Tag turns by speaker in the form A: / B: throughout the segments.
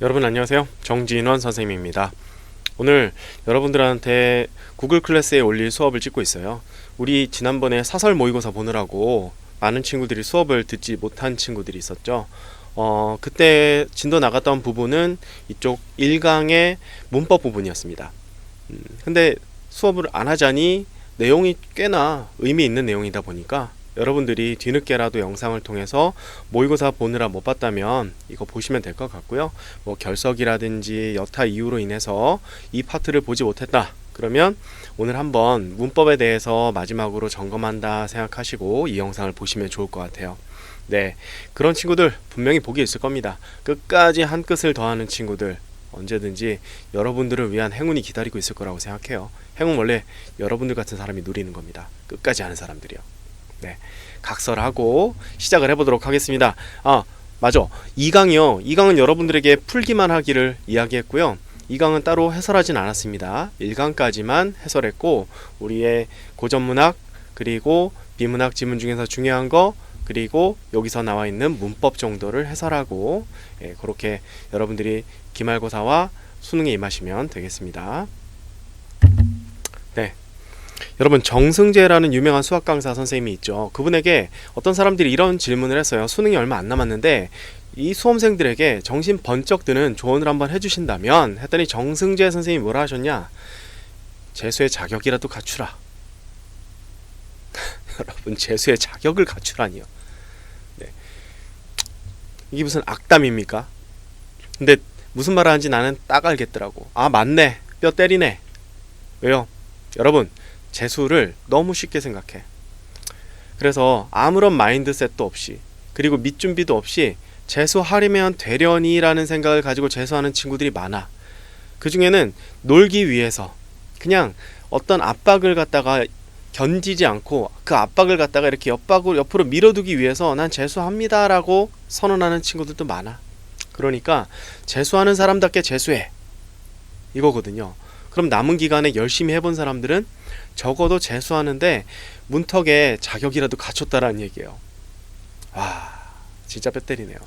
A: 여러분 안녕하세요. 정진원 선생님입니다. 오늘 여러분들한테 구글 클래스에 올릴 수업을 찍고 있어요. 우리 지난번에 사설 모의고사 보느라고 많은 친구들이 수업을 듣지 못한 친구들이 있었죠. 어, 그때 진도 나갔던 부분은 이쪽 1강의 문법 부분이었습니다. 음, 근데 수업을 안 하자니 내용이 꽤나 의미 있는 내용이다 보니까 여러분들이 뒤늦게라도 영상을 통해서 모의고사 보느라 못 봤다면 이거 보시면 될 것 같고요. 뭐 결석이라든지 여타 이유로 인해서 이 파트를 보지 못했다. 그러면 오늘 한번 문법에 대해서 마지막으로 점검한다 생각하시고 이 영상을 보시면 좋을 것 같아요. 네. 그런 친구들 분명히 복이 있을 겁니다. 끝까지 한 끗을 더하는 친구들 언제든지 여러분들을 위한 행운이 기다리고 있을 거라고 생각해요. 행운 원래 여러분들 같은 사람이 누리는 겁니다. 끝까지 하는 사람들이요. 네. 각설하고 시작을 해보도록 하겠습니다. 아, 맞아. 2강이요. 2강은 여러분들에게 풀기만 하기를 이야기했고요. 2강은 따로 해설하진 않았습니다. 1강까지만 해설했고, 우리의 고전문학, 그리고 비문학 지문 중에서 중요한 거, 그리고 여기서 나와 있는 문법 정도를 해설하고, 예, 그렇게 여러분들이 기말고사와 수능에 임하시면 되겠습니다. 네. 여러분 정승재라는 유명한 수학 강사 선생님이 있죠. 그분에게 어떤 사람들이 이런 질문을 했어요. 수능이 얼마 안 남았는데 이 수험생들에게 정신 번쩍 드는 조언을 한번 해주신다면 했더니 정승재 선생님이 뭐라 하셨냐? 재수의 자격이라도 갖추라. 여러분 재수의 자격을 갖추라니요. 네. 이게 무슨 악담입니까? 근데 무슨 말을 하는지 나는 딱 알겠더라고. 아 맞네. 뼈 때리네. 왜요? 여러분 재수를 너무 쉽게 생각해. 그래서 아무런 마인드셋도 없이 그리고 밑준비도 없이 재수하려면 되려니라는 생각을 가지고 재수하는 친구들이 많아. 그 중에는 놀기 위해서 그냥 어떤 압박을 갖다가 견디지 않고 그 압박을 갖다가 이렇게 옆박으로 옆으로 밀어두기 위해서 난 재수합니다라고 선언하는 친구들도 많아. 그러니까 재수하는 사람답게 재수해. 이거거든요. 그럼 남은 기간에 열심히 해본 사람들은 적어도 재수하는데 문턱에 자격이라도 갖췄다라는 얘기예요. 와, 진짜 뼈 때리네요.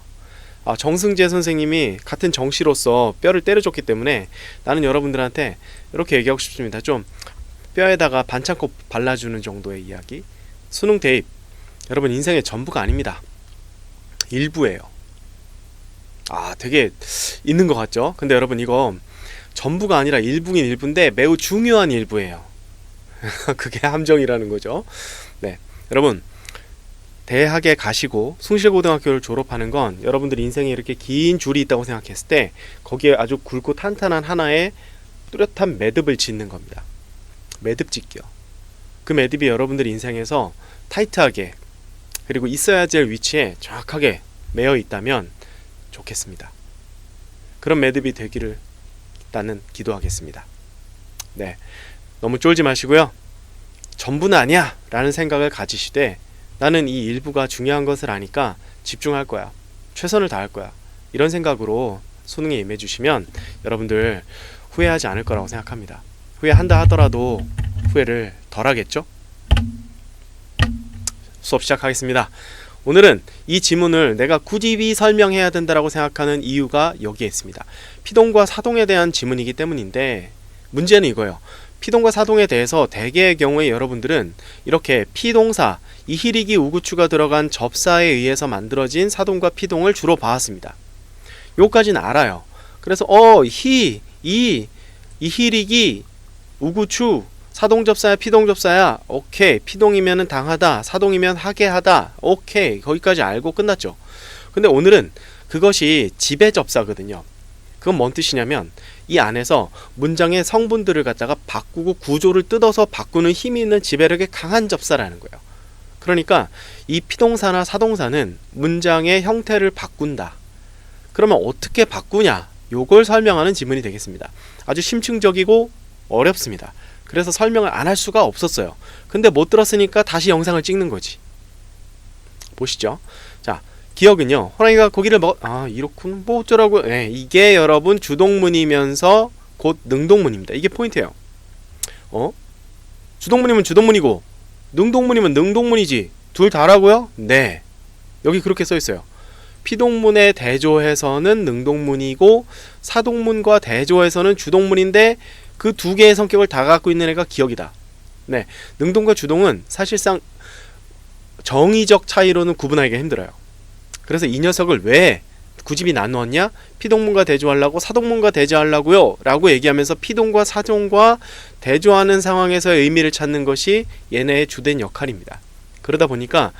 A: 아, 정승재 선생님이 같은 정씨로서 뼈를 때려줬기 때문에 나는 여러분들한테 이렇게 얘기하고 싶습니다. 좀 뼈에다가 반창고 발라주는 정도의 이야기. 수능 대입. 여러분 인생의 전부가 아닙니다. 일부예요. 아, 되게 있는 것 같죠? 근데 여러분 이거 전부가 아니라 일부긴 일부인데 매우 중요한 일부예요. 그게 함정이라는 거죠. 네. 여러분, 대학에 가시고 숭실고등학교를 졸업하는 건 여러분들 인생에 이렇게 긴 줄이 있다고 생각했을 때 거기에 아주 굵고 탄탄한 하나의 뚜렷한 매듭을 짓는 겁니다. 매듭 짓기요. 그 매듭이 여러분들 인생에서 타이트하게 그리고 있어야 될 위치에 정확하게 매여 있다면 좋겠습니다. 그런 매듭이 되기를 나는 기도하겠습니다. 네. 너무 쫄지 마시고요. 전부는 아니야! 라는 생각을 가지시되 나는 이 일부가 중요한 것을 아니까 집중할 거야. 최선을 다할 거야. 이런 생각으로 수능에 임해 주시면 여러분들 후회하지 않을 거라고 생각합니다. 후회한다 하더라도 후회를 덜 하겠죠? 수업 시작하겠습니다. 오늘은 이 지문을 내가 굳이 설명해야 된다라고 생각하는 이유가 여기에 있습니다. 피동과 사동에 대한 지문이기 때문인데 문제는 이거예요. 피동과 사동에 대해서 대개의 경우에 여러분들은 이렇게 피동사, 이히리기 우구추가 들어간 접사에 의해서 만들어진 사동과 피동을 주로 봐왔습니다. 요까지는 알아요. 그래서 어, 히, 이, 이히리기, 우구추, 사동 접사야 피동 접사야 오케이 피동이면은 당하다 사동이면 하게 하다 오케이 거기까지 알고 끝났죠 근데 오늘은 그것이 지배 접사거든요 그건 뭔 뜻이냐면 이 안에서 문장의 성분들을 갖다가 바꾸고 구조를 뜯어서 바꾸는 힘이 있는 지배력이 강한 접사라는 거예요 그러니까 이 피동사나 사동사는 문장의 형태를 바꾼다 그러면 어떻게 바꾸냐 요걸 설명하는 지문이 되겠습니다 아주 심층적이고 어렵습니다 그래서 설명을 안 할 수가 없었어요. 근데 못 들었으니까 다시 영상을 찍는 거지. 보시죠. 자, 기억은요. 호랑이가 고기를 먹, 아, 이렇군. 뭐 어쩌라고. 네, 이게 여러분 주동문이면서 곧 능동문입니다. 이게 포인트예요. 어? 주동문이면 주동문이고, 능동문이면 능동문이지. 둘 다라고요? 네. 여기 그렇게 써 있어요. 피동문에 대조해서는 능동문이고 사동문과 대조해서는 주동문인데 그 두 개의 성격을 다 갖고 있는 애가 기억이다. 네, 능동과 주동은 사실상 정의적 차이로는 구분하기가 힘들어요. 그래서 이 녀석을 왜 구집이 나누었냐? 피동문과 대조하려고 사동문과 대조하려고요. 라고 얘기하면서 피동과 사동과 대조하는 상황에서의 의미를 찾는 것이 얘네의 주된 역할입니다. 그러다 보니까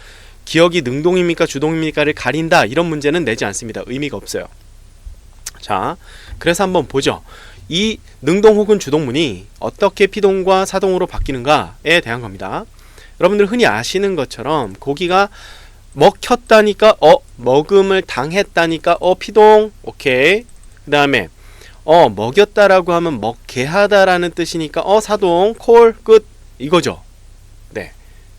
A: 기억이 능동입니까 주동입니까를 가린다 이런 문제는 내지 않습니다. 의미가 없어요. 자, 그래서 한번 보죠. 이 능동 혹은 주동문이 어떻게 피동과 사동으로 바뀌는가에 대한 겁니다. 여러분들 흔히 아시는 것처럼 고기가 먹혔다니까 어 먹음을 당했다니까 어 피동. 오케이. 그 다음에 어 먹였다라고 하면 먹게 하다라는 뜻이니까 어 사동 콜 끝. 이거죠. 네.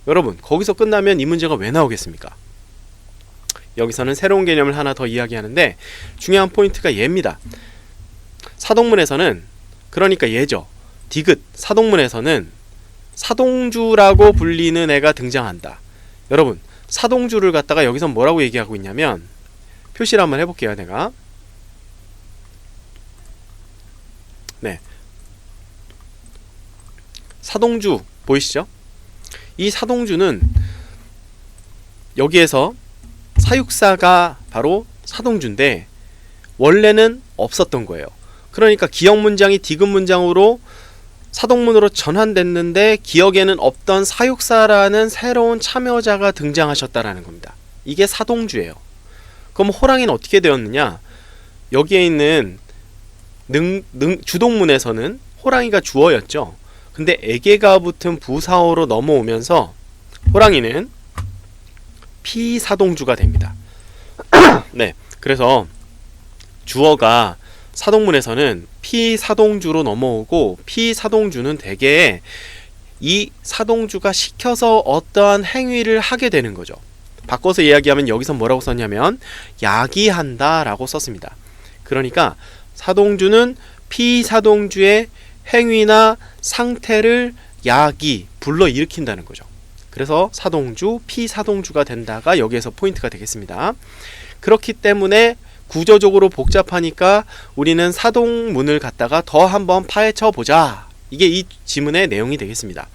A: 여러분 거기서 끝나면 이 문제가 왜 나오겠습니까? 여기서는 새로운 개념을 하나 더 이야기하는데 중요한 포인트가 얘입니다. 사동문에서는 그러니까 얘죠. 디귿 사동문에서는 사동주라고 불리는 애가 등장한다. 여러분 사동주를 갖다가 여기서 뭐라고 얘기하고 있냐면 표시를 한번 해볼게요 내가. 네. 사동주 보이시죠? 이 사동주는 여기에서 사육사가 바로 사동주인데 원래는 없었던 거예요. 그러니까 기억 문장이 디귿 문장으로 사동문으로 전환됐는데 기억에는 없던 사육사라는 새로운 참여자가 등장하셨다라는 겁니다. 이게 사동주예요. 그럼 호랑이는 어떻게 되었느냐? 여기에 있는 능, 능, 주동문에서는 호랑이가 주어였죠. 근데 애게가 붙은 부사어로 넘어오면서 호랑이는 피사동주가 됩니다. 네. 그래서 주어가 사동문에서는 피사동주로 넘어오고 피사동주는 대개 이 사동주가 시켜서 어떠한 행위를 하게 되는 거죠. 바꿔서 이야기하면 여기서 뭐라고 썼냐면 야기한다 라고 썼습니다. 그러니까 사동주는 피사동주의 행위나 상태를 야기, 불러 일으킨다는 거죠. 그래서 사동주, 피사동주가 된다가 여기에서 포인트가 되겠습니다. 그렇기 때문에 구조적으로 복잡하니까 우리는 사동문을 갖다가 더 한번 파헤쳐 보자. 이게 이 지문의 내용이 되겠습니다.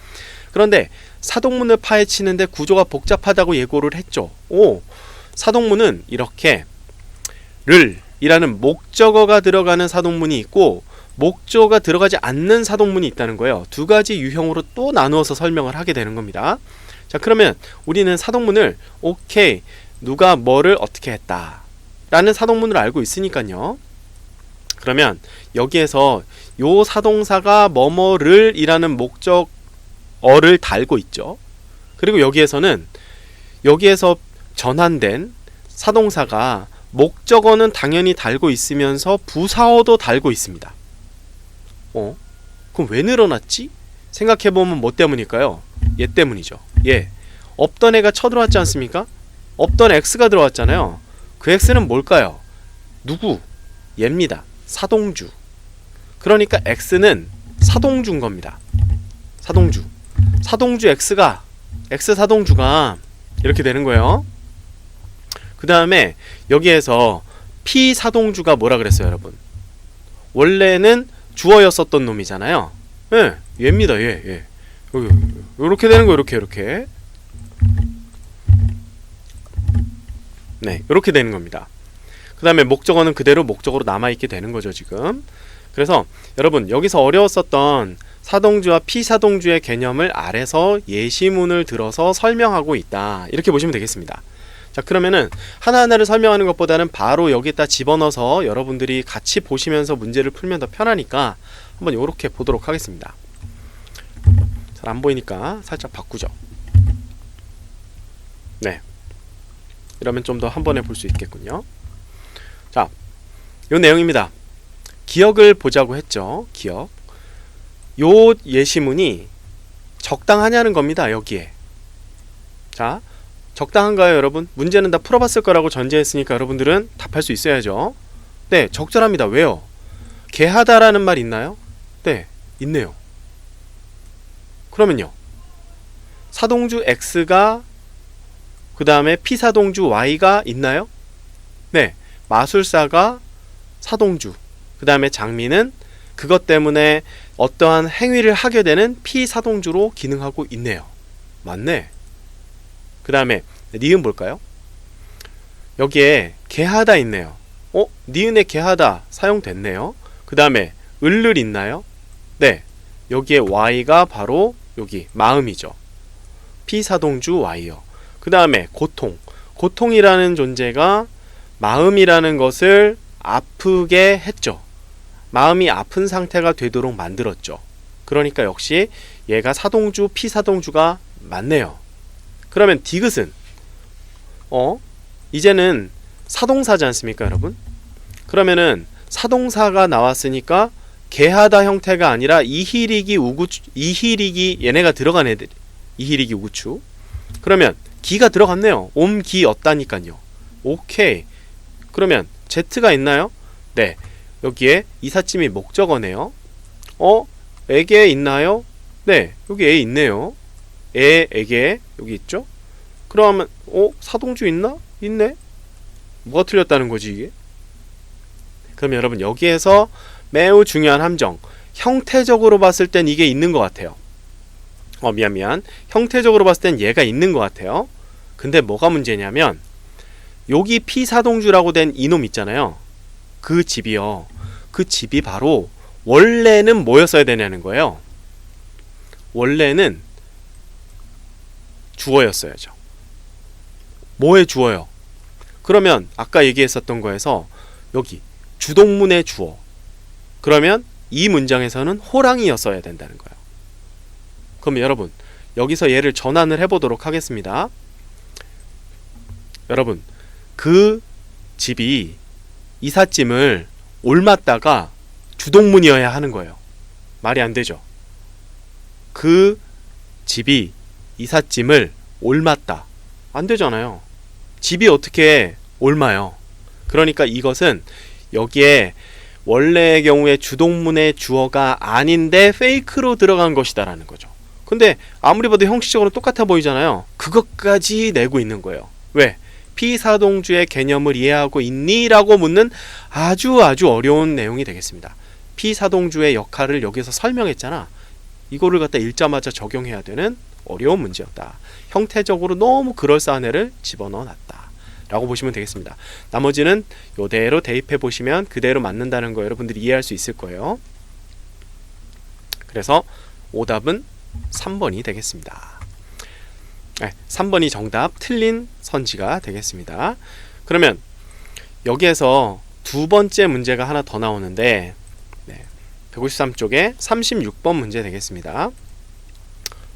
A: 그런데 사동문을 파헤치는데 구조가 복잡하다고 예고를 했죠. 오, 사동문은 이렇게 를 이라는 목적어가 들어가는 사동문이 있고 목적어가 들어가지 않는 사동문이 있다는 거예요. 두 가지 유형으로 또 나누어서 설명을 하게 되는 겁니다. 자, 그러면 우리는 사동문을 오케이 누가 뭐를 어떻게 했다. 라는 사동문을 알고 있으니까요. 그러면 여기에서 요 사동사가 뭐뭐를 이라는 목적어를 달고 있죠. 그리고 여기에서는 여기에서 전환된 사동사가 목적어는 당연히 달고 있으면서 부사어도 달고 있습니다. 어? 그럼 왜 늘어났지? 생각해보면 뭐 때문일까요? 얘 때문이죠. 예. 없던 애가 쳐들어왔지 않습니까? 없던 X가 들어왔잖아요. 그 x는 뭘까요? 누구? 얘입니다. 사동주. 그러니까 x는 사동주인 겁니다. 사동주. 사동주 x가 x 사동주가 이렇게 되는 거예요. 그 다음에 여기에서 p 사동주가 뭐라 그랬어요, 여러분? 원래는 주어였었던 놈이잖아요. 예, 얘입니다, 얘, 얘. 이렇게 되는 거, 이렇게, 이렇게. 네, 이렇게 되는 겁니다. 그 다음에 목적어는 그대로 목적으로 남아있게 되는 거죠, 지금. 그래서 여러분, 여기서 어려웠었던 사동주와 피사동주의 개념을 아래서 예시문을 들어서 설명하고 있다. 이렇게 보시면 되겠습니다. 자, 그러면은 하나하나를 설명하는 것보다는 바로 여기다 집어넣어서 여러분들이 같이 보시면서 문제를 풀면 더 편하니까 한번 이렇게 보도록 하겠습니다. 잘 안 보이니까 살짝 바꾸죠. 네. 이러면 좀 더 한 번에 볼 수 있겠군요. 자, 요 내용입니다. 기억을 보자고 했죠. 기억. 요 예시문이 적당하냐는 겁니다. 여기에. 자, 적당한가요, 여러분? 문제는 다 풀어봤을 거라고 전제했으니까 여러분들은 답할 수 있어야죠. 네, 적절합니다. 왜요? 개하다라는 말 있나요? 네, 있네요. 그러면요. 사동주 x가 그 다음에 피사동주 y가 있나요? 네, 마술사가 사동주, 그 다음에 장미는 그것 때문에 어떠한 행위를 하게 되는 피사동주로 기능하고 있네요. 맞네. 그 다음에 니은 볼까요? 여기에 개하다 있네요. 어? 니은에 개하다 사용됐네요. 그 다음에 을을 있나요? 네. 여기에 y가 바로 여기 마음이죠. 피사동주 y요. 그 다음에 고통. 고통이라는 존재가 마음이라는 것을 아프게 했죠. 마음이 아픈 상태가 되도록 만들었죠. 그러니까 역시 얘가 사동주, 피사동주가 맞네요. 그러면 디귿은 어? 이제는 사동사지 않습니까, 여러분? 그러면은 사동사가 나왔으니까 개하다 형태가 아니라 이희리기 우구추 이희리기 얘네가 들어간 애들 이희리기 우구추 그러면 기가 들어갔네요 옴기 였다니까요 오케이 그러면 Z가 있나요? 네 여기에 이삿짐이 목적어네요 어? 에게 있나요? 네 여기 에 있네요 에, 에게 여기 있죠? 그러면 어? 사동주 있나? 있네 뭐가 틀렸다는 거지 이게? 그럼 여러분 여기에서 매우 중요한 함정. 형태적으로 봤을 땐 이게 있는 것 같아요. 어, 미안, 미안. 형태적으로 봤을 땐 얘가 있는 것 같아요. 근데 뭐가 문제냐면, 여기 피사동주라고 된 이놈 있잖아요. 그 집이요. 그 집이 바로 원래는 뭐였어야 되냐는 거예요. 원래는 주어였어야죠. 뭐에 주어요? 그러면 아까 얘기했었던 거에서 여기 주동문의 주어. 그러면 이 문장에서는 호랑이였어야 된다는 거예요. 그럼 여러분, 여기서 얘를 전환을 해보도록 하겠습니다. 여러분, 그 집이 이삿짐을 올맞다가 주동문이어야 하는 거예요. 말이 안 되죠. 그 집이 이삿짐을 올맞다. 안 되잖아요. 집이 어떻게 올마요? 그러니까 이것은 여기에 원래의 경우에 주동문의 주어가 아닌데 페이크로 들어간 것이다라는 거죠. 근데 아무리 봐도 형식적으로 똑같아 보이잖아요. 그것까지 내고 있는 거예요. 왜? 피사동주의 개념을 이해하고 있니? 라고 묻는 아주 아주 어려운 내용이 되겠습니다. 피사동주의 역할을 여기서 설명했잖아. 이거를 갖다 읽자마자 적용해야 되는 어려운 문제였다. 형태적으로 너무 그럴싸한 애를 집어넣어 놨다. 라고 보시면 되겠습니다. 나머지는 이대로 대입해 보시면 그대로 맞는다는 거 여러분들이 이해할 수 있을 거예요. 그래서 오답은 3번이 되겠습니다. 네, 3번이 정답 틀린 선지가 되겠습니다. 그러면 여기에서 두 번째 문제가 하나 더 나오는데 네, 153쪽에 36번 문제 되겠습니다.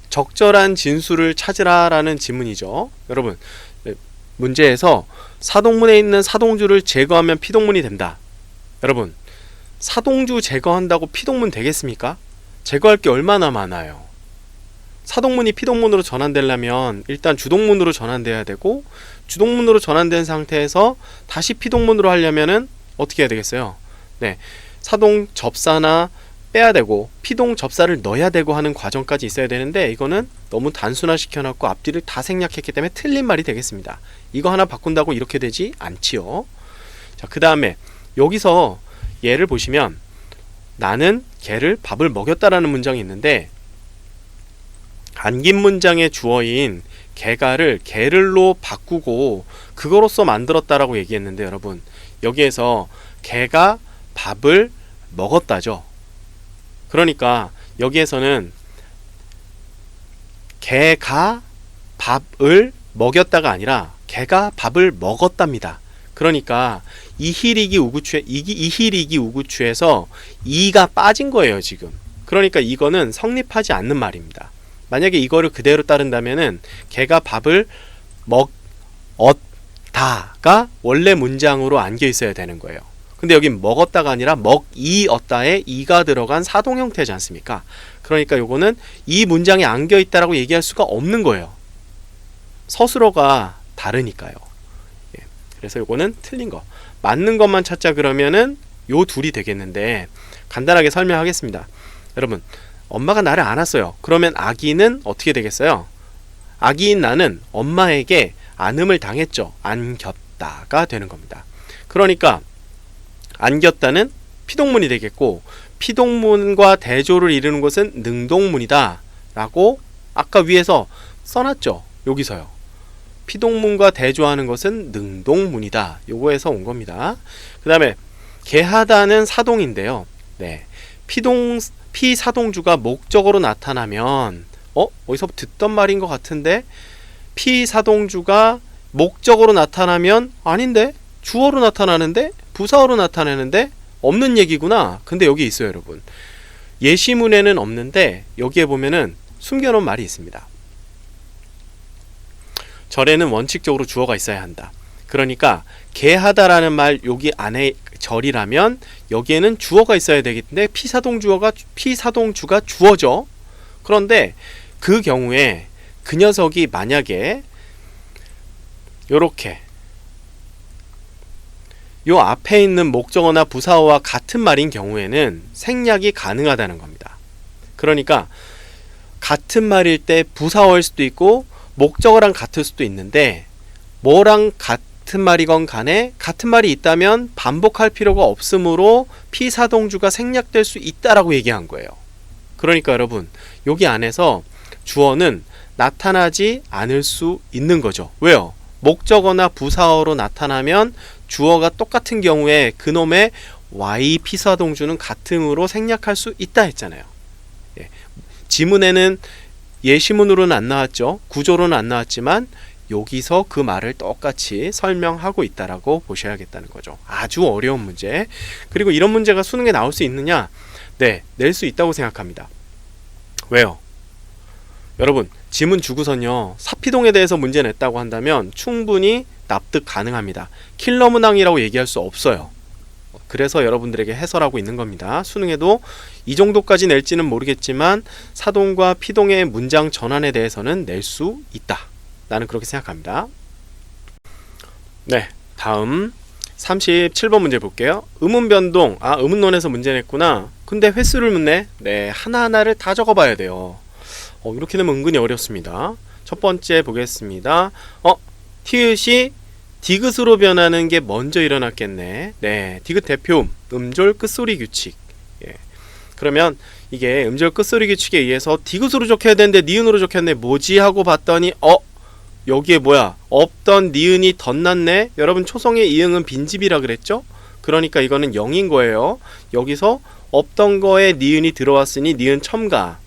A: 적절한 진수를 찾으라라는 지문이죠. 여러분 네, 문제에서 사동문에 있는 사동주를 제거하면 피동문이 된다. 여러분 사동주 제거한다고 피동문 되겠습니까? 제거할 게 얼마나 많아요. 사동문이 피동문으로 전환되려면 일단 주동문으로 전환돼야 되고 주동문으로 전환된 상태에서 다시 피동문으로 하려면은 어떻게 해야 되겠어요? 네. 사동 접사나 빼야 되고 피동 접사를 넣어야 되고 하는 과정까지 있어야 되는데 이거는 너무 단순화 시켜놨고 앞뒤를 다 생략했기 때문에 틀린 말이 되겠습니다. 이거 하나 바꾼다고 이렇게 되지 않지요. 자, 그 다음에 여기서 얘를 보시면 나는 개를 밥을 먹였다라는 문장이 있는데 안긴 문장의 주어인 개가를 게를로 바꾸고 그거로서 만들었다라고 얘기했는데 여러분 여기에서 개가 밥을 먹었다죠. 그러니까 여기에서는 개가 밥을 먹였다가 아니라 개가 밥을 먹었답니다. 그러니까 이희리기 우구추에 이기 이희리기 우구추에서 이가 빠진 거예요 지금. 그러니까 이거는 성립하지 않는 말입니다. 만약에 이거를 그대로 따른다면은 개가 밥을 먹었다가 원래 문장으로 안겨 있어야 되는 거예요. 근데 여긴 먹었다가 아니라 먹이었다에 이가 들어간 사동 형태지 않습니까? 그러니까 요거는 이 문장에 안겨 있다라고 얘기할 수가 없는 거예요. 서술어가 다르니까요. 예. 그래서 요거는 틀린 거. 맞는 것만 찾자 그러면은 요 둘이 되겠는데 간단하게 설명하겠습니다. 여러분, 엄마가 나를 안았어요. 그러면 아기는 어떻게 되겠어요? 아기인 나는 엄마에게 안음을 당했죠. 안겼다가 되는 겁니다. 그러니까 안겼다는 피동문이 되겠고 피동문과 대조를 이루는 것은 능동문이다 라고 아까 위에서 써놨죠 여기서요 피동문과 대조하는 것은 능동문이다 요거에서 온 겁니다 그 다음에 개하다는 사동인데요 네 피동 피사동주가 목적으로 나타나면 어 어디서 듣던 말인 것 같은데 피사동주가 목적으로 나타나면 아닌데 주어로 나타나는데 부사어로 나타내는데 없는 얘기구나. 근데 여기 있어요, 여러분. 예시문에는 없는데 여기에 보면은 숨겨놓은 말이 있습니다. 절에는 원칙적으로 주어가 있어야 한다. 그러니까 개하다라는 말 여기 안에 절이라면 여기에는 주어가 있어야 때문에 피사동 주어가 피사동 주가 주어죠. 그런데 그 경우에 그 녀석이 만약에 요렇게 요 앞에 있는 목적어나 부사어와 같은 말인 경우에는 생략이 가능하다는 겁니다. 그러니까 같은 말일 때 부사어일 수도 있고 목적어랑 같을 수도 있는데 뭐랑 같은 말이건 간에 같은 말이 있다면 반복할 필요가 없으므로 피사동주가 생략될 수 있다라고 얘기한 거예요. 그러니까 여러분 여기 안에서 주어는 나타나지 않을 수 있는 거죠. 왜요? 목적어나 부사어로 나타나면 주어가 똑같은 경우에 그놈의 y 피사동주는 같음으로 생략할 수 있다 했잖아요. 예. 지문에는 예시문으로는 안 나왔죠. 구조로는 안 나왔지만 여기서 그 말을 똑같이 설명하고 있다라고 보셔야겠다는 거죠. 아주 어려운 문제. 그리고 이런 문제가 수능에 나올 수 있느냐? 네, 낼 수 있다고 생각합니다. 왜요? 여러분, 지문 주고선요. 사피동에 대해서 문제 냈다고 한다면 충분히 납득 가능합니다. 킬러 문항이라고 얘기할 수 없어요. 그래서 여러분들에게 해설하고 있는 겁니다. 수능에도 이 정도까지 낼지는 모르겠지만 사동과 피동의 문장 전환에 대해서는 낼 수 있다. 나는 그렇게 생각합니다. 네, 다음 37번 문제 볼게요. 의문 변동. 아, 의문론에서 문제 냈구나. 근데 횟수를 묻네. 네, 하나하나를 다 적어 봐야 돼요. 어, 이렇게 되면 은근히 어렵습니다. 첫 번째 보겠습니다. 어, 티읕이 디귿으로 변하는 게 먼저 일어났겠네. 네, 디귿 대표음, 음절 끝소리 규칙. 예. 그러면 이게 음절 끝소리 규칙에 의해서 디귿으로 적혀야 되는데 니은으로 적혔네. 뭐지 하고 봤더니 어 여기에 뭐야 없던 니은이 덧났네. 여러분 초성의 이응은 빈집이라 그랬죠? 그러니까 이거는 0인 거예요. 여기서 없던 거에 니은이 들어왔으니 니은 첨가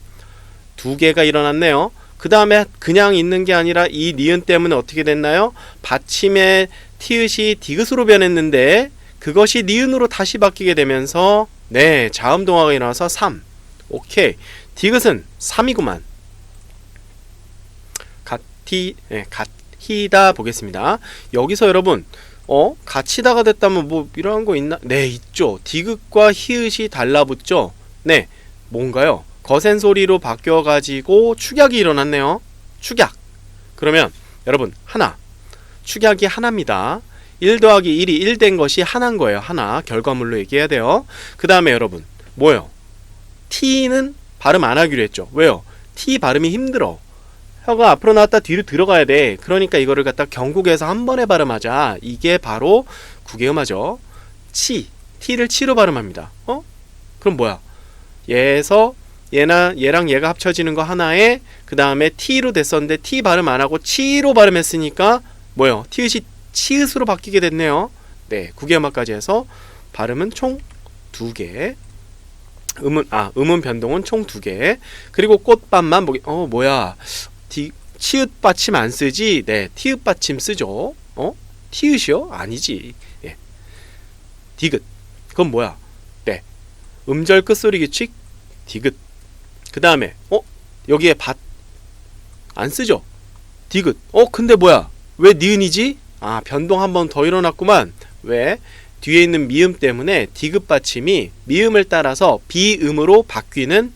A: 두 개가 일어났네요. 그 다음에 그냥 있는 게 아니라 이 니은 때문에 어떻게 됐나요? 받침의 티읕이 디귿으로 변했는데 그것이 니은으로 다시 바뀌게 되면서 네 자음 동화가 일어나서 3 오케이 디귿은 3이구만 같이 네, 같이다 보겠습니다 여기서 여러분 어 같이다가 됐다면 뭐 이런 거 있나 네 있죠 디귿과 히읗이 달라붙죠 네 뭔가요 거센 소리로 바뀌어 가지고 축약이 일어났네요. 축약. 그러면 여러분 하나. 축약이 하나입니다. 1 더하기 1이 1 된 것이 하나인 거예요. 하나. 결과물로 얘기해야 돼요. 그 다음에 여러분 뭐예요? T는 발음 안 하기로 했죠. 왜요? T 발음이 힘들어. 혀가 앞으로 나왔다 뒤로 들어가야 돼. 그러니까 이거를 갖다 경국에서 한 번에 발음하자. 이게 바로 구개음하죠. 치. T를 치로 발음합니다. 어? 그럼 뭐야? 얘에서 얘나 얘랑 얘가 합쳐지는 거 하나에 그 다음에 t로 됐었는데 t 발음 안 하고 치로 발음했으니까 뭐요? 티읕이 치읕으로 바뀌게 됐네요. 네, 구개음화까지 해서 발음은 총 두 개. 음은 아 음은 변동은 총 두 개. 그리고 꽃밭만 보기 어 뭐야? 디 치읕 받침 안 쓰지? 네, 티읕 받침 쓰죠. 어? 티읕이요? 아니지. 예. 디귿. 그건 뭐야? 네. 음절 끝소리 규칙 디귿. 그 다음에 어 여기에 밭 안 쓰죠 디귿 어 근데 뭐야 왜 니은이지 아 변동 한 번 더 일어났구만 왜 뒤에 있는 미음 때문에 디귿 받침이 미음을 따라서 비음으로 바뀌는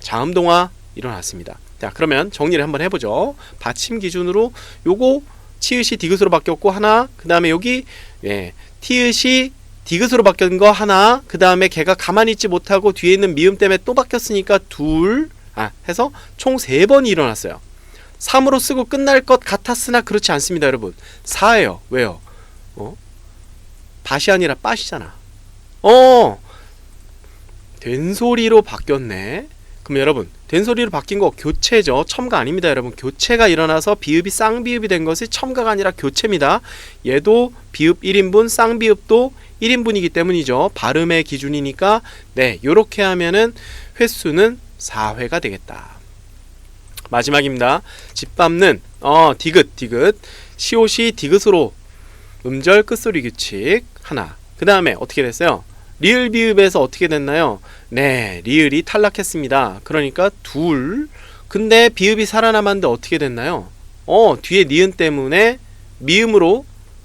A: 자음동화 일어났습니다 자 그러면 정리를 한번 해보죠 받침 기준으로 요거 치읓이 디귿으로 바뀌었고 하나 그 다음에 여기 예, 티읕이 디귿으로 바뀐 거 하나, 그 다음에 걔가 가만히 있지 못하고 뒤에 있는 미음 때문에 또 바뀌었으니까 둘, 아, 해서 총 세 번이 일어났어요. 3으로 쓰고 끝날 것 같았으나 그렇지 않습니다, 여러분. 4예요. 왜요? 어? 밭이 아니라 빠시잖아. 어, 된소리로 바뀌었네. 그럼 여러분, 된소리로 바뀐 거 교체죠. 첨가 아닙니다, 여러분. 교체가 일어나서 비읍이 쌍비읍이 된 것이 첨가가 아니라 교체입니다. 얘도 비읍 1인분, 쌍비읍도 1인분이기 때문이죠. 발음의 기준이니까 네, 요렇게 하면은 횟수는 4회가 되겠다. 마지막입니다. 집밟는 어 디귿 디귿 시옷이 디귿으로 음절 끝소리 규칙 하나. 그 다음에 어떻게 됐어요? 리을 비읍에서 어떻게 됐나요? 네, 리을이 탈락했습니다. 그러니까 둘. 근데 비읍이 살아남았는데 어떻게 됐나요? 어, 뒤에 니은 때문에 미음으로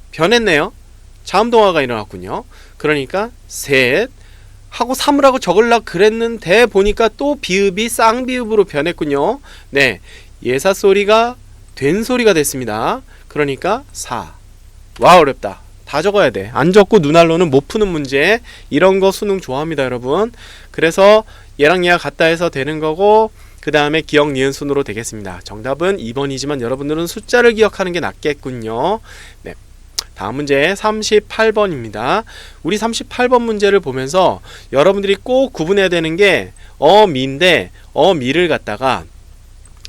A: 변했네요. 자음동화가 일어났군요. 그러니까 셋 하고 3을 하고 적을라 그랬는데 보니까 또 비읍이 쌍비읍으로 변했군요. 네. 예사 소리가 된 소리가 됐습니다. 그러니까 4. 와 어렵다. 다 적어야 돼. 안 적고 눈알로는 못 푸는 문제. 이런 거 수능 좋아합니다, 여러분. 그래서 얘랑 얘가 같다 해서 되는 거고 그 다음에 기억 니은 순으로 되겠습니다. 정답은 2번이지만 여러분들은 숫자를 기억하는 게 낫겠군요. 네. 다음 문제 38번입니다. 우리 38번 문제를 보면서 여러분들이 꼭 구분해야 되는 게 어미인데 어미를 갖다가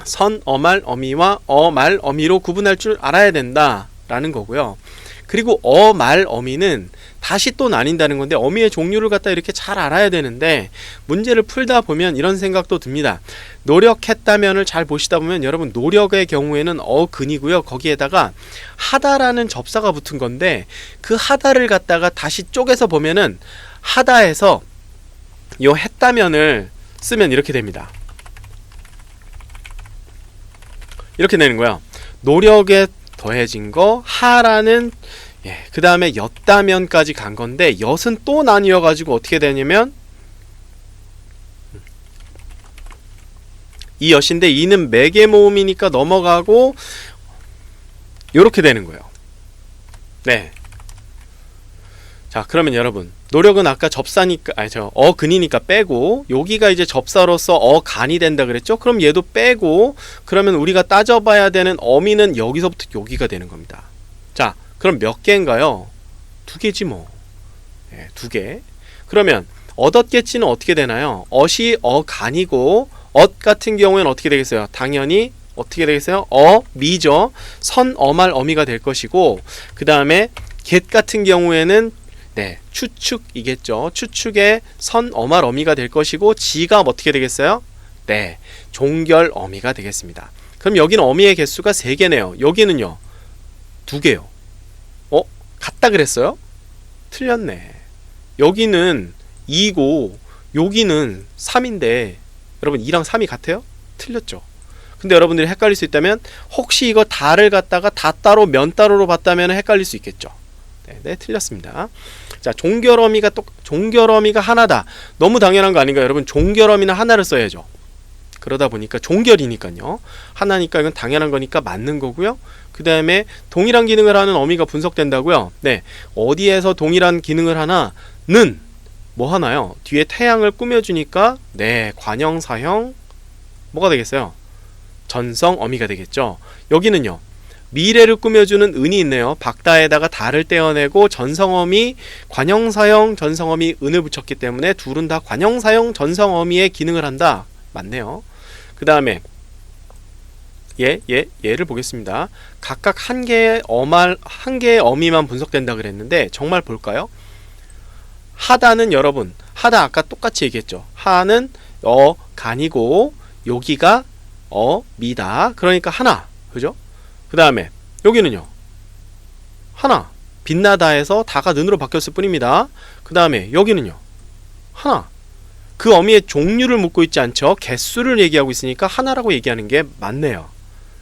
A: 선 어말 어미와 어말 어미로 구분할 줄 알아야 된다라는 거고요. 그리고 어 말 어미는 다시 또 나뉜다는 건데 어미의 종류를 갖다 이렇게 잘 알아야 되는데 문제를 풀다 보면 이런 생각도 듭니다. 노력했다면을 잘 보시다 보면 여러분 노력의 경우에는 어근이고요. 거기에다가 하다라는 접사가 붙은 건데 그 하다를 갖다가 다시 쪼개서 보면은 하다에서 요 했다면을 쓰면 이렇게 됩니다. 이렇게 되는 거야. 노력에 더해진 거 하라는 예, 그 다음에 였다면까지 간 건데 엿은 또 나뉘어 가지고 어떻게 되냐면 이 엿인데 이는 매개 모음이니까 넘어가고 요렇게 되는 거예요. 네. 자, 그러면 여러분 노력은 아까 접사니까 아니 저 어근이니까 빼고 여기가 이제 접사로서 어간이 된다 그랬죠? 그럼 얘도 빼고 그러면 우리가 따져봐야 되는 어미는 여기서부터 여기가 되는 겁니다. 자, 그럼 몇 개인가요? 두 개지 뭐. 네, 두 개. 그러면 얻었겠지는 어떻게 되나요? 엇이 어간이고 엇 같은 경우에는 어떻게 되겠어요? 당연히 어떻게 되겠어요? 어 미죠. 선 어말 어미가 될 것이고 그 다음에 겟 같은 경우에는 네, 추측이겠죠. 추측의 선 어말 어미가 될 것이고 지가 어떻게 되겠어요? 네, 종결 어미가 되겠습니다. 그럼 여기는 어미의 개수가 세 개네요. 여기는요. 두 개요. 어? 같다 그랬어요? 틀렸네. 여기는 2고 여기는 3인데 여러분 2랑 3이 같아요? 틀렸죠. 근데 여러분들이 헷갈릴 수 있다면 혹시 이거 다를 갖다가 다 따로 면 따로로 봤다면 헷갈릴 수 있겠죠. 네, 네 틀렸습니다. 자, 종결어미가 똑 종결어미가 하나다. 너무 당연한 거 아닌가요, 여러분? 종결어미는 하나를 써야죠. 그러다 보니까 종결이니까요. 하나니까 이건 당연한 거니까 맞는 거고요. 그 다음에 동일한 기능을 하는 어미가 분석된다고요. 네, 어디에서 동일한 기능을 하나는 뭐 하나요? 뒤에 태양을 꾸며주니까 네, 관형사형 뭐가 되겠어요? 전성 어미가 되겠죠. 여기는요. 미래를 꾸며주는 은이 있네요. 박다에다가 달을 떼어내고 전성어미, 관형사형, 전성어미 은을 붙였기 때문에 둘은 다 관형사형, 전성어미의 기능을 한다. 맞네요. 그 다음에 예, 예, 예를 보겠습니다. 각각 한 개의 어말, 한 개의 어미만 분석된다 그랬는데 정말 볼까요? 하다는 여러분, 하다 아까 똑같이 얘기했죠. 하는 어 간이고 여기가 어 미다. 그러니까 하나, 그죠? 그 다음에 여기는요. 하나 빛나다에서 다가 는으로 바뀌었을 뿐입니다. 그 다음에 여기는요. 하나 그 어미의 종류를 묻고 있지 않죠. 개수를 얘기하고 있으니까 하나라고 얘기하는 게 맞네요.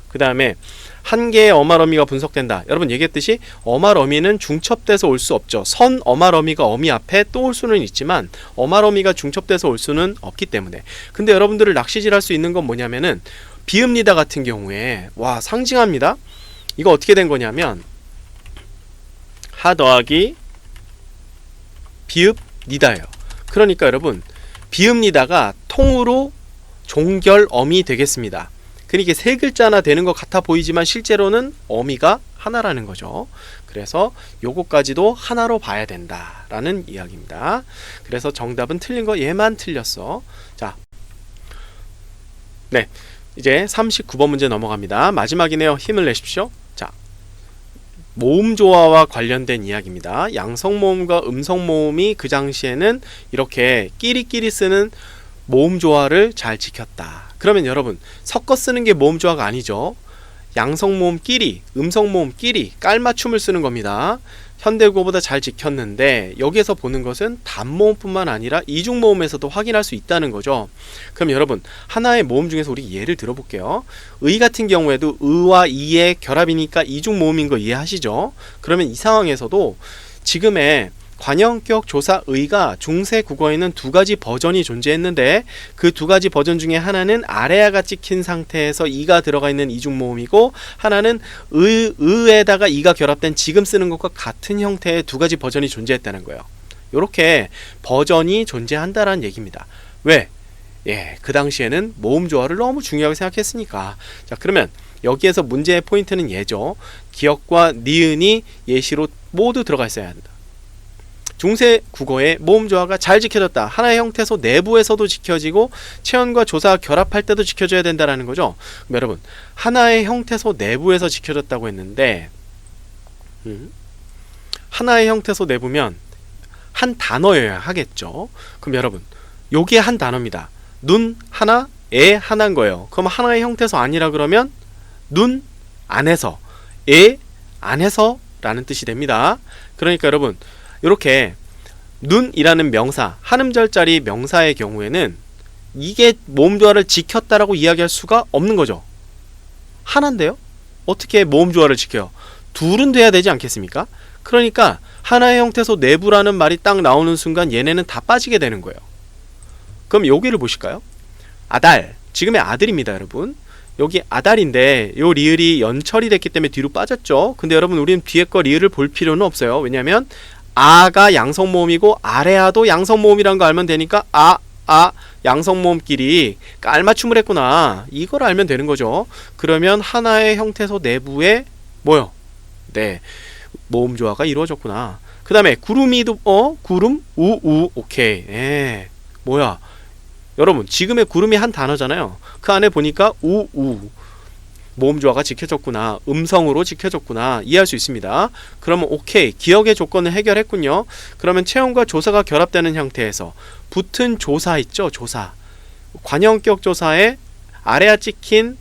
A: 그 다음에 한 개의 어말 어미가 분석된다. 여러분 얘기했듯이 어말 어미는 중첩돼서 올 수 없죠. 선 어말 어미가 어미 앞에 또 올 수는 있지만 어말 어미가 중첩돼서 올 수는 없기 때문에. 근데 여러분들을 낚시질할 수 있는 건 뭐냐면은 비읍니다 같은 경우에 와 상징합니다. 이거 어떻게 된 거냐면 하 더하기 비읍 니다예요. 그러니까 여러분 비읍니다가 통으로 종결 어미 되겠습니다. 그러니까 세 글자나 되는 것 같아 보이지만 실제로는 어미가 하나라는 거죠. 그래서 요거까지도 하나로 봐야 된다라는 이야기입니다. 그래서 정답은 틀린 거 얘만 틀렸어. 자. 네. 이제 39번 문제 넘어갑니다. 마지막이네요. 힘을 내십시오. 자. 모음 조화와 관련된 이야기입니다. 양성 모음과 음성 모음이 그 당시에는 이렇게 끼리끼리 쓰는 모음 조화를 잘 지켰다. 그러면 여러분 섞어 쓰는 게 모음 조화가 아니죠. 양성 모음끼리, 음성 모음끼리 깔맞춤을 쓰는 겁니다. 현대국어보다 잘 지켰는데 여기에서 보는 것은 단모음뿐만 아니라 이중 모음에서도 확인할 수 있다는 거죠. 그럼 여러분 하나의 모음 중에서 우리 예를 들어볼게요. 의 같은 경우에도 의와 이의 결합이니까 이중 모음인 거 이해하시죠? 그러면 이 상황에서도 지금의 관형격 조사 의가 중세 국어에는 두 가지 버전이 존재했는데 그 두 가지 버전 중에 하나는 아래아가 찍힌 상태에서 이가 들어가 있는 이중 모음이고 하나는 의 의에다가 이가 결합된 지금 쓰는 것과 같은 형태의 두 가지 버전이 존재했다는 거예요. 이렇게 버전이 존재한다라는 얘기입니다. 왜? 예, 그 당시에는 모음 조화를 너무 중요하게 생각했으니까. 자, 그러면 여기에서 문제의 포인트는 예죠. 기억과 니은이 예시로 모두 들어가 있어야 한다. 중세 국어의 모음 조화가 잘 지켜졌다. 하나의 형태소 내부에서도 지켜지고 체언과 조사 결합할 때도 지켜져야 된다라는 거죠. 여러분 하나의 형태소 내부에서 지켜졌다고 했는데 음, 하나의 형태소 내부면 한 단어여야 하겠죠. 그럼 여러분 요게 한 단어입니다. 눈 하나, 애 하나인 거예요. 그럼 하나의 형태소 아니라 그러면 눈 안에서, 애 안에서라는 뜻이 됩니다. 그러니까 여러분 이렇게 눈이라는 명사 한 음절짜리 명사의 경우에는 이게 모음 조화를 지켰다라고 이야기할 수가 없는 거죠. 하나인데요. 어떻게 모음 조화를 지켜요? 둘은 돼야 되지 않겠습니까? 그러니까 하나의 형태소 내부라는 말이 딱 나오는 순간 얘네는 다 빠지게 되는 거예요. 그럼 여기를 보실까요? 아달 지금의 아들입니다, 여러분. 여기 아달인데 요 리을이 연철이 됐기 때문에 뒤로 빠졌죠. 근데 여러분 우리는 뒤에 거 리을을 볼 필요는 없어요. 왜냐하면 아가 양성 모음이고 아래아도 양성 모음이라는 거 알면 되니까 아, 아 양성 모음끼리 깔맞춤을 했구나. 이걸 알면 되는 거죠. 그러면 하나의 형태소 내부에 뭐요? 네. 모음 조화가 이루어졌구나. 그 다음에 구름이도 어? 구름 우우 오케이. 예. 뭐야? 여러분, 지금의 구름이 한 단어잖아요. 그 안에 보니까 우우 모음 조화가 지켜졌구나. 음성으로 지켜졌구나. 이해할 수 있습니다. 그러면 오케이. 기억의 조건을 해결했군요. 그러면 체험과 조사가 결합되는 형태에서 붙은 조사 있죠? 조사. 관형격 조사에 아래아 찍힌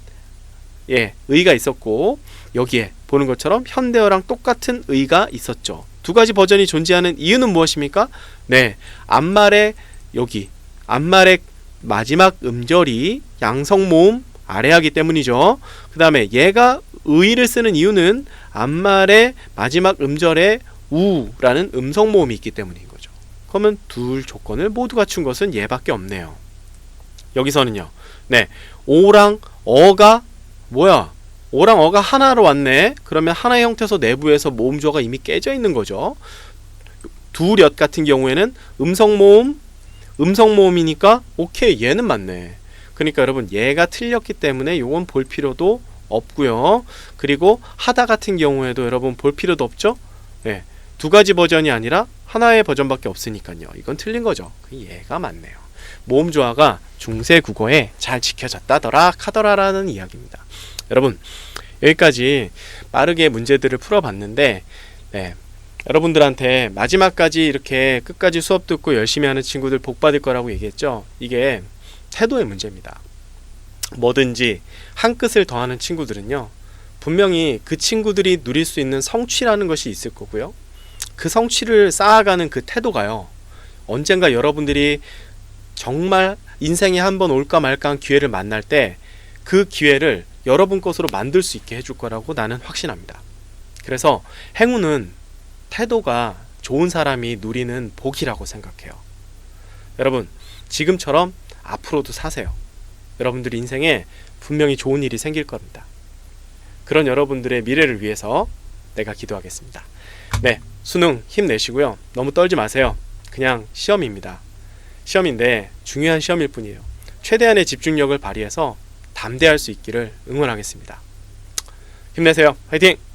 A: 예, 의가 있었고 여기에 보는 것처럼 현대어랑 똑같은 의가 있었죠. 두 가지 버전이 존재하는 이유는 무엇입니까? 네. 앞말의 여기 앞말의 마지막 음절이 양성 모음 아래하기 때문이죠. 그 다음에 얘가 의를 쓰는 이유는 앞말의 마지막 음절에 우라는 음성 모음이 있기 때문인 거죠. 그러면 둘 조건을 모두 갖춘 것은 얘밖에 없네요. 여기서는요. 네. 오랑 어가 뭐야? 오랑 어가 하나로 왔네. 그러면 하나의 형태에서 내부에서 모음 조가 이미 깨져 있는 거죠. 두렛 같은 경우에는 음성 모음, 음성 모음이니까 오케이 얘는 맞네. 그러니까 여러분 얘가 틀렸기 때문에 요건 볼 필요도 없고요. 그리고 하다 같은 경우에도 여러분 볼 필요도 없죠. 네. 두 가지 버전이 아니라 하나의 버전밖에 없으니까요. 이건 틀린 거죠. 그 얘가 맞네요. 모음 조화가 중세 국어에 잘 지켜졌다더라 카더라라는 이야기입니다. 여러분 여기까지 빠르게 문제들을 풀어봤는데 네, 여러분들한테 마지막까지 이렇게 끝까지 수업 듣고 열심히 하는 친구들 복 받을 거라고 얘기했죠. 이게 태도의 문제입니다. 뭐든지 한 끗을 더하는 친구들은요. 분명히 그 친구들이 누릴 수 있는 성취라는 것이 있을 거고요. 그 성취를 쌓아가는 그 태도가요. 언젠가 여러분들이 정말 인생에 한 번 올까 말까 한 기회를 만날 때 그 기회를 여러분 것으로 만들 수 있게 해줄 거라고 나는 확신합니다. 그래서 행운은 태도가 좋은 사람이 누리는 복이라고 생각해요. 여러분, 지금처럼 앞으로도 사세요. 여러분들 인생에 분명히 좋은 일이 생길 겁니다. 그런 여러분들의 미래를 위해서 내가 기도하겠습니다. 네, 수능 힘내시고요. 너무 떨지 마세요. 그냥 시험입니다. 시험인데 중요한 시험일 뿐이에요. 최대한의 집중력을 발휘해서 담대할 수 있기를 응원하겠습니다. 힘내세요. 화이팅!